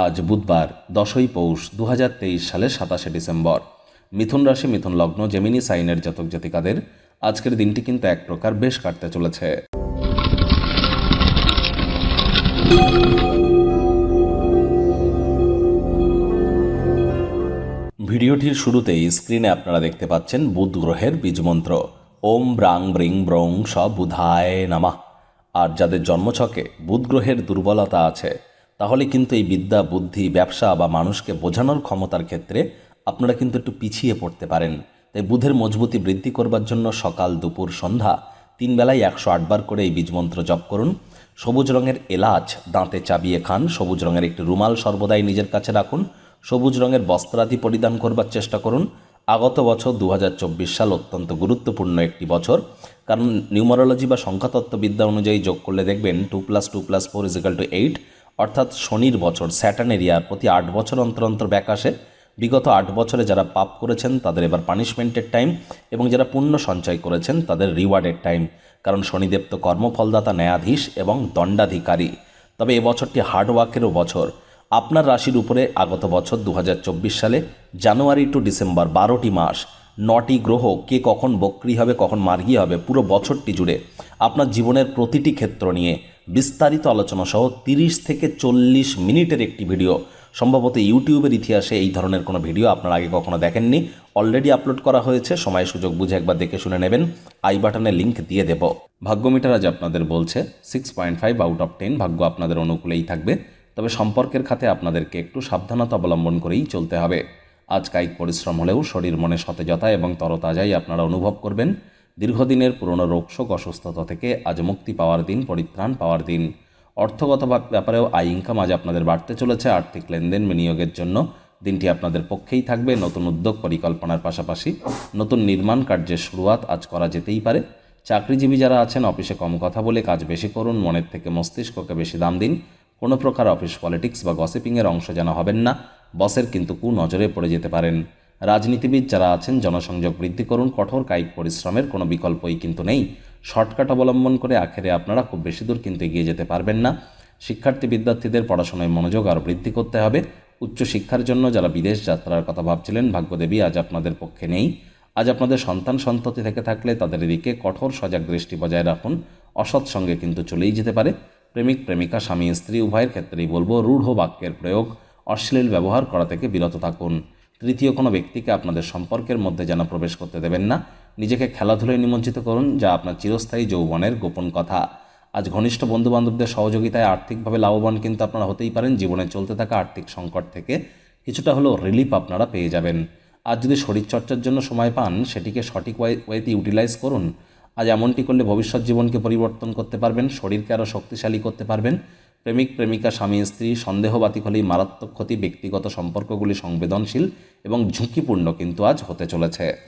আজ বুধবার, দশই পৌষ দু হাজার তেইশ সালের সাতাশে ডিসেম্বর। মিথুন রাশি, মিথুন লগ্ন, জেমিনি সাইনের জাতক জাতিকাদের আজকের দিনটি কিন্তু এক প্রকার বেশ কাটতে চলেছে। ভিডিওটির শুরুতেই স্ক্রিনে আপনারা দেখতে পাচ্ছেন বুধ গ্রহের বীজমন্ত্র ওম ব্রাং ব্রিং ব্রং স বুধায় নামা। আর যাদের জন্মছকে বুধ গ্রহের দুর্বলতা আছে তাহলে কিন্তু এই বিদ্যা, বুদ্ধি, ব্যবসা বা মানুষকে বোঝানোর ক্ষমতার ক্ষেত্রে আপনারা কিন্তু একটু পিছিয়ে পড়তে পারেন। তাই বুধের মজবুতি বৃদ্ধি করবার জন্য সকাল, দুপুর, সন্ধ্যা তিন বেলায় একশো আটবার করে এই বীজমন্ত্র জপ করুন। সবুজ রঙের এলাচ দাঁতে চাবিয়ে খান, সবুজ রঙের একটি রুমাল সর্বদাই নিজের কাছে রাখুন, সবুজ রঙের বস্ত্রাদি পরিধান করবার চেষ্টা করুন। আগত বছর দু হাজার চব্বিশ সাল অত্যন্ত গুরুত্বপূর্ণ একটি বছর। কারণ নিউমারোলজি বা সংখ্যাতত্ত্ববিদ্যা অনুযায়ী যোগ করলে দেখবেন two plus two plus four is equal to eight. অর্থাৎ শনির বছর স্যাটার্ন এরিয়ার প্রতি আট বছর অন্তর অন্তর ব্যাক আসে। বিগত আট বছরে যারা পাপ করেছেন, তাদের এবার পানিশমেন্টের টাইম এবং যারা পুণ্য সঞ্চয় করেছেন, তাদের রিওয়ার্ডের টাইম। কারণ শনিদেব তো কর্মফলদাতা, ন্যায়াধীশ এবং দণ্ডাধিকারী। তবে এবছরটি হার্ডওয়ার্কেরও বছর। আপনার রাশির উপরে আগত বছর দু হাজার চব্বিশ সালে, জানুয়ারি টু ডিসেম্বর বারোটি মাস। নটি গ্রহ, কে কখন বক্রি হবে, কখন মার্গী হবে, পুরো বছরটি জুড়ে আপনার জীবনের প্রতিটি ক্ষেত্র নিয়ে বিস্তারিত আলোচনা সহ তিরিশ থেকে চল্লিশ মিনিটের একটি ভিডিও। সম্ভবত ইউটিউবের ইতিহাসে এই ধরনের কোনো ভিডিও আপনারা আগে কখনো দেখেননি। অলরেডি আপলোড করা হয়েছে। সময় সুযোগ বুঝে একবার দেখে শুনে নেবেন। আই বাটনে লিঙ্ক দিয়ে দেব। ভাগ্যমিটার আজ আপনাদের বলছে six point five out of ten ভাগ্য আপনাদের অনুকূলেই থাকবে। তবে সম্পর্কের খাতে আপনাদেরকে একটু সাবধানতা অবলম্বন করেই চলতে হবে। আজ কায়িক পরিশ্রম হলেও শরীর মনে সতেজতা এবং তরতাজাই আপনারা অনুভব করবেন। দীর্ঘদিনের পুরনো রোগশোক অসুস্থতা থেকে আজ মুক্তি পাওয়ার দিন, পরিত্রাণ পাওয়ার দিন। অর্থগত ব্যাপারেও আয় ইনকাম আজ আপনাদের বাড়তে চলেছে। আর্থিক লেনদেন বিনিয়োগের জন্য দিনটি আপনাদের পক্ষেই থাকবে। নতুন উদ্যোগ পরিকল্পনার পাশাপাশি নতুন নির্মাণ কার্যের শুরুয়াত আজ করা যেতেই পারে। চাকরিজীবী যারা আছেন, অফিসে কম কথা বলে কাজ বেশি করুন। মনের থেকে মস্তিষ্ককে বেশি দাম দিন। কোনো প্রকার অফিস পলিটিক্স বা গসিপিংয়ের অংশ যেন হবেন না। বসের কিন্তু কু নজরে পড়ে যেতে পারেন। রাজনীতিবিদ যারা আছেন, জনসংযোগ বৃদ্ধি করুন, কঠোর কায়িক পরিশ্রমের কোনো বিকল্পই কিন্তু নেই। শর্টকাট অবলম্বন করে আখেরে আপনারা খুব বেশি দূর কিন্তু এগিয়ে যেতে পারবেন না। শিক্ষার্থী বিদ্যার্থীদের পড়াশোনায় মনোযোগ আরও বৃদ্ধি করতে হবে। উচ্চশিক্ষার জন্য যারা বিদেশ যাত্রার কথা ভাবছিলেন, ভাগ্যদেবী আজ আপনাদের পক্ষে নেই। আজ আপনাদের সন্তান সন্ততি থেকে থাকলে তাদের দিকে কঠোর সজাগ দৃষ্টি বজায় রাখুন। অসৎ সঙ্গে কিন্তু চলেই যেতে পারে। প্রেমিক, প্রেমিকা, স্বামী, স্ত্রী, উভয়ের ক্ষেত্রেই বলব, রূঢ় বাক্যের প্রয়োগ, অশ্লীল ব্যবহার করা থেকে বিরত থাকুন। তৃতীয় কোনো ব্যক্তিকে আপনাদের সম্পর্কের মধ্যে যেন প্রবেশ করতে দেবেন না, নিজেকে খেলাধুলায় নিমজ্জিত করুন, যা আপনার চিরস্থায়ী যৌবনের গোপন কথা। আজ ঘনিষ্ঠ বন্ধুবান্ধবদের সহযোগিতায় আর্থিকভাবে লাভবান কিন্তু আপনারা হতেই পারেন, জীবনে চলতে থাকা আর্থিক সংকট থেকে কিছুটা হলেও রিলিফ আপনারা পেয়ে যাবেন। আজ যদি শরীরচর্চার জন্য সময় পান, সেটিকে সঠিক ওয়ে ওয়েতে ইউটিলাইজ করুন। আজ এমনটি করলে ভবিষ্যৎ জীবনকে পরিবর্তন করতে পারবেন, শরীরকে আরও শক্তিশালী করতে পারবেন। প্রেমিক, প্রেমিকা, স্বামী, স্ত্রী, সন্দেহবাতিক হলেই মারাত্মক ক্ষতি, ব্যক্তিগত সম্পর্কগুলি সংবেদনশীল এবং ঝুঁকিপূর্ণ কিন্তু আজ হতে চলেছে।